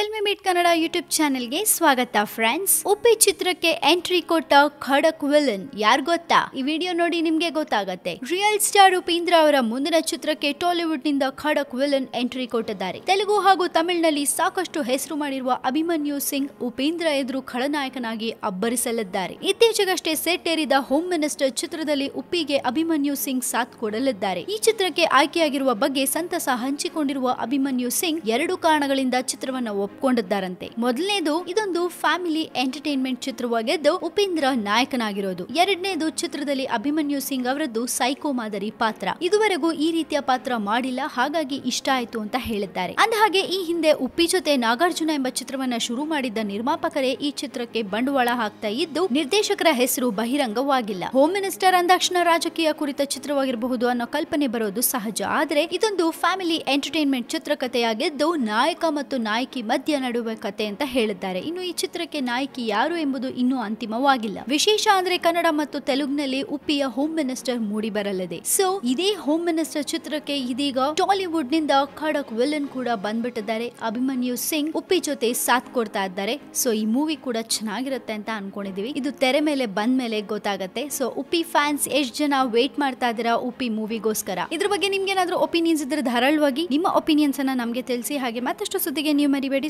Filmy meet Kannada YouTube ಚಾನೆಲ್ಗೆ ಸ್ವಾಗತ friends. Uppi ಚಿತ್ರಕ್ಕೆ ಎಂಟ್ರಿ ಕೊಟ್ಟ ಖಡಕ್ ವಿಲನ್ ಯಾರ್ ಗೊತ್ತಾ? ಈ ವಿಡಿಯೋ ನೋಡಿ ನಿಮ್ಗೆ ಗೊತ್ತಾಗತ್ತೆ. ರಿಯಲ್ ಸ್ಟಾರ್ ಉಪೇಂದ್ರ ಅವರ ಮುಂದಿನ ಚಿತ್ರಕ್ಕೆ ಟಾಲಿವುಡ್ನಿಂದ ಖಡಕ್ ವಿಲನ್ ಎಂಟ್ರಿ ಕೊಟ್ಟಿದ್ದಾರೆ. ತೆಲುಗು ಹಾಗೂ ತಮಿಳಿನಲ್ಲಿ ಸಾಕಷ್ಟು ಹೆಸರು ಮಾಡಿರುವ ಅಭಿಮನ್ಯು ಸಿಂಗ್, ಉಪೇಂದ್ರ ಎದುರು ಖಳನಾಯಕನಾಗಿ ಅಬ್ಬರಿಸಲಿದ್ದಾರೆ. ಇತ್ತೀಚೆಗಷ್ಟೇ ಸೆಟ್ ಏರಿದ ಹೋಮ್ ಮಿನಿಸ್ಟರ್ ಚಿತ್ರದಲ್ಲಿ ಉಪ್ಪಿಗೆ ಅಭಿಮನ್ಯು ಸಿಂಗ್ ಸಾಥ್ ಕೊಡಲಿದ್ದಾರೆ. ಈ ಚಿತ್ರಕ್ಕೆ ಆಯ್ಕೆಯಾಗಿರುವ ಬಗ್ಗೆ ಸಂತಸ ಹಂಚಿಕೊಂಡಿರುವ ಅಭಿಮನ್ಯು ಸಿಂಗ್ ಎರಡು ಕಾರಣಗಳಿಂದ ಚಿತ್ರವನ್ನ ಒಪ್ಕೊಂಡಿದ್ದಾರಂತೆ. ಮೊದಲನೇದು, ಇದೊಂದು ಫ್ಯಾಮಿಲಿ ಎಂಟರ್ಟೈನ್ಮೆಂಟ್ ಚಿತ್ರವಾಗಿದ್ದು, ಉಪೇಂದ್ರ ನಾಯಕನಾಗಿರೋದು. ಎರಡನೇದು, ಚಿತ್ರದಲ್ಲಿ ಅಭಿಮನ್ಯು ಸಿಂಗ್ ಅವರದ್ದು ಸೈಕೋ ಮಾದರಿ ಪಾತ್ರ. ಇದುವರೆಗೂ ಈ ರೀತಿಯ ಪಾತ್ರ ಮಾಡಿಲ್ಲ, ಹಾಗಾಗಿ ಇಷ್ಟ ಆಯ್ತು ಅಂತ ಹೇಳಿದ್ದಾರೆ. ಅಂದಹಾಗೆ, ಈ ಹಿಂದೆ ಉಪ್ಪಿ ಜೊತೆ ನಾಗಾರ್ಜುನ ಎಂಬ ಚಿತ್ರವನ್ನ ಶುರು ಮಾಡಿದ್ದ ನಿರ್ಮಾಪಕರೇ ಈ ಚಿತ್ರಕ್ಕೆ ಬಂಡವಾಳ ಹಾಕ್ತಾ ಇದ್ದು, ನಿರ್ದೇಶಕರ ಹೆಸರು ಬಹಿರಂಗವಾಗಿಲ್ಲ. ಹೋಮ್ ಮಿನಿಸ್ಟರ್ ಅಂದಾಕ್ಷಣ ರಾಜಕೀಯ ಕುರಿತ ಚಿತ್ರವಾಗಿರಬಹುದು ಅನ್ನೋ ಕಲ್ಪನೆ ಬರೋದು ಸಹಜ. ಆದ್ರೆ, ಇದೊಂದು ಫ್ಯಾಮಿಲಿ ಎಂಟರ್ಟೈನ್ಮೆಂಟ್ ಚಿತ್ರಕಥೆಯಾಗಿದ್ದು, ನಾಯಕ ಮತ್ತು ನಾಯಕಿ ನಡುವೆ ಕತೆ ಅಂತ ಹೇಳಿದ್ದಾರೆ. ಇನ್ನು ಈ ಚಿತ್ರಕ್ಕೆ ನಾಯಕಿ ಯಾರು ಎಂಬುದು ಇನ್ನೂ ಅಂತಿಮವಾಗಿಲ್ಲ. ವಿಶೇಷ ಅಂದ್ರೆ ಕನ್ನಡ ಮತ್ತು ತೆಲುಗಿನಲ್ಲಿ ಉಪ್ಪಿಯ ಹೋಮ್ ಮಿನಿಸ್ಟರ್ ಮೂಡಿ ಬರಲಿದೆ ಸೊ ಇದೇ ಹೋಮ್ ಮಿನಿಸ್ಟರ್ ಚಿತ್ರಕ್ಕೆ ಇದೀಗ ಟಾಲಿವುಡ್ನಿಂದ ಖಡಕ್ ವಿಲನ್ ಕೂಡ ಬಂದ್ಬಿಟ್ಟಿದ್ದಾರೆ. ಅಭಿಮನ್ಯು ಸಿಂಗ್ ಉಪ್ಪಿ ಜೊತೆ ಸಾಥ್ ಕೊಡ್ತಾ ಇದ್ದಾರೆ. ಸೊ ಈ ಮೂವಿ ಕೂಡ ಚೆನ್ನಾಗಿರುತ್ತೆ ಅಂತ ಅನ್ಕೊಂಡಿದೀವಿ. ಇದು ತೆರೆ ಮೇಲೆ ಬಂದ ಮೇಲೆ ಗೊತ್ತಾಗತ್ತೆ. ಸೊ ಉಪ್ಪಿ ಫ್ಯಾನ್ಸ್ ಎಷ್ಟ್ ಜನ ವೇಟ್ ಮಾಡ್ತಾ ಇದ್ದೀರಾ ಉಪ್ಪಿ ಮೂವಿಗೋಸ್ಕರ ಇದ್ರ ಬಗ್ಗೆ ನಿಮ್ಗೆ ಏನಾದ್ರೂ ಒಪಿನಿಯನ್ಸ್ ಇದ್ರೆ ಧಾರಾಳವಾಗಿ ನಿಮ್ಮ ಒಪಿನಿಯನ್ಸ್ ಅನ್ನ ನಮಗೆ ತಿಳಿಸಿ. ಹಾಗೆ ಮತ್ತಷ್ಟು ಸುದ್ದಿಗೆ ನೀವು ಮರಿಬೇಡಿ.